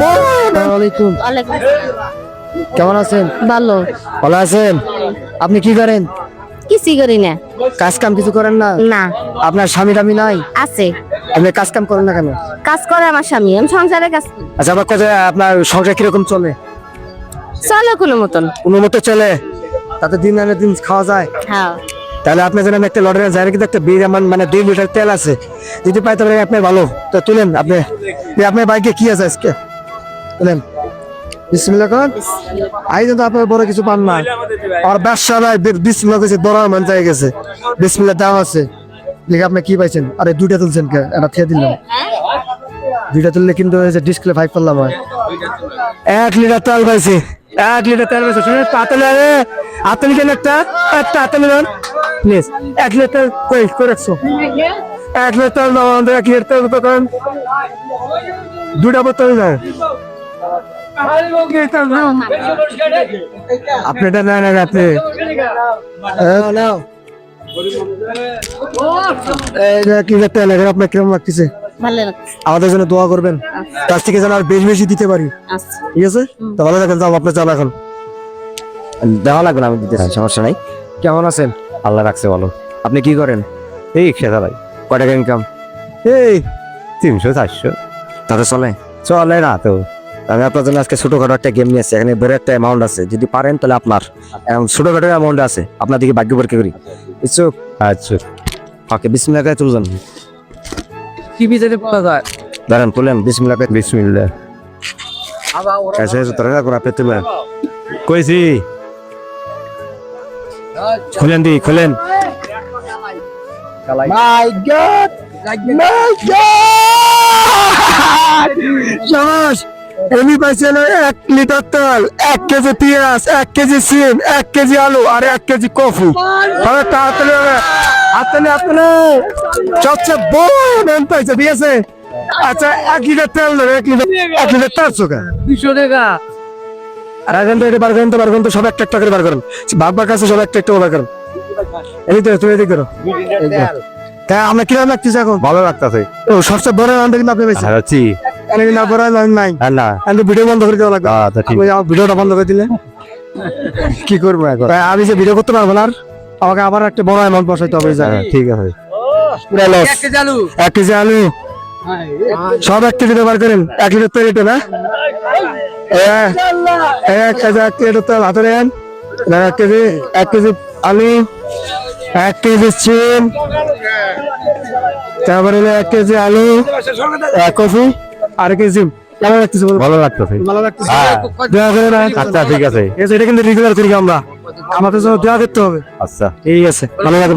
বড় আসসালামু আলাইকুম। কেমন আছেন? ভালো। ভালো আছেন? আপনি কি করেন? কিছুই করি না। কাজ কাম কিছু করেন না? না। আপনার স্বামী টামি নাই? আছে। আপনি কাজ কাম করেন না কেন? কাজ করে আমার স্বামী আমি সংসারে কাজ আচ্ছা আপনার কাছে আপনার সংসার কীরকম চলে? চলে কোনো মতন। কোনো মতো চলে? তাতে দিন আনে দিন খাওয়া যায়? হ্যাঁ। তাহলে আপনি জানেন একটা লটারি যায় কিন্তু একটা বিয়ে আমার মানে দুই লিটার তেল আছে। যদি পাই তাহলে আপনি ভালো। তো তুলেন আপনি। আপনার বাইকে কি আছে আজকে? তুলেন। বড় কিছু পান আর গেছে। দাম আছে। আপনি কি পাইছেন? আরে তুলছেন কে? খেয়ে দিলাম। দুইটা তুললে কিন্তু এক লিটার এক লিটার আরে কেন একটা প্লিজ এক লিটার কই করে রাখছো। এক লিটার দাও আমাদের এক লিটার তেল তো করেন। দুটা বোতল দেন আপনি এটা নেন আপনি হ্যাঁ, আমাদের জন্য দোয়া করবেন। কাছ থেকে যেন আর বেশি বেশি দিতে পারি। আচ্ছা। ঠিক আছে? তো ভালো থাকেন যাও আপনার চাল এখন। দেওয়া লাগবে না আমি দিতে চাই, সমস্যা নাই। কেমন আছেন? আল্লাহ রাখছে ভালো। আপনি কি করেন? এই খেতে ভাই কয় টাকা ইনকাম এই তিনশো চারশো। তাতে চলে? চলে না তো। আমি আপনার জন্য আজকে ছোটখাটো একটা গেম নিয়ে আসছি। এখানে বেরো একটা অ্যামাউন্ট আছে। যদি পারেন তাহলে আপনার। এখন ছোটখাটো অ্যামাউন্ট আছে। আপনার দিকে ভাগ্য পরীক্ষা করি। ইচ্ছুক আচ্ছা। ওকে বিসমিল্লাহ করে তুলছেন টিভি যেতে পাওয়া যায়? দাঁড়ান তুলেন। বিসমিল্লাহ করে। বিসমিল্লাহ। কাছে তোরা করে আপনি তুলেন কইছি। খুলেন দি খুলেন। মাই গড মাই গড শাবাশ এমনি পাইছেন এক লিটার তেল এক কেজি পেঁয়াজ এক কেজি সিম এক কেজি আলু আর এক কেজি কফি। তাহলে তাড়াতাড়ি হবে। আপনি আপনি সবচেয়ে বড় ম্যান পাইছে ঠিক আছে? আচ্ছা এক লিটার তেল দেবে এক লিটার এক লিটার তেল চোখা। দুশো টাকা। আর এখন তো এটা বার করেন তো বার করেন তো সব একটা একটা করে বার করেন। বাপ বার কাছে সব একটা একটা বার করেন। এই তো তুমি এদিক করো। এই তো। তা আমরা কীরকম লাগতেছে এখন? ভালো লাগতেছে। ও সবচেয়ে বড় কিন্তু আপনি কিন্তু আর বড় নাই। না। আমি ভিডিও বন্ধ করে দেওয়া লাগবে। আচ্ছা ঠিক। আমার ভিডিওটা বন্ধ করে দিলে। কি করব এখন? আমি যে ভিডিও করতে পারব না আর আমাকে আবার একটা বড় অ্যামাউন্ট বসাইতে হবে হ্যাঁ, ঠিক আছে। পুরা লস এক কেজি আলু। এক কেজি আলু। সব এক কেজি বার করেন। এক লিটার এটা না? এক কেজি এক লিটার তেল হাতে নেন। এক কেজি এক কেজি আলু এক কেজি চিন তারপরে এক কেজি আলু এক কফি আর কেজি লাগতেছে ভালো লাগতেছে। ভালো লাগতেছে। হ্যাঁ। আচ্ছা ঠিক আছে। এটা কিন্তু রেগুলার করি আমরা। আমাদের জন্য দেওয়া করতে হবে। আচ্ছা। ঠিক আছে। ভালো লাগবে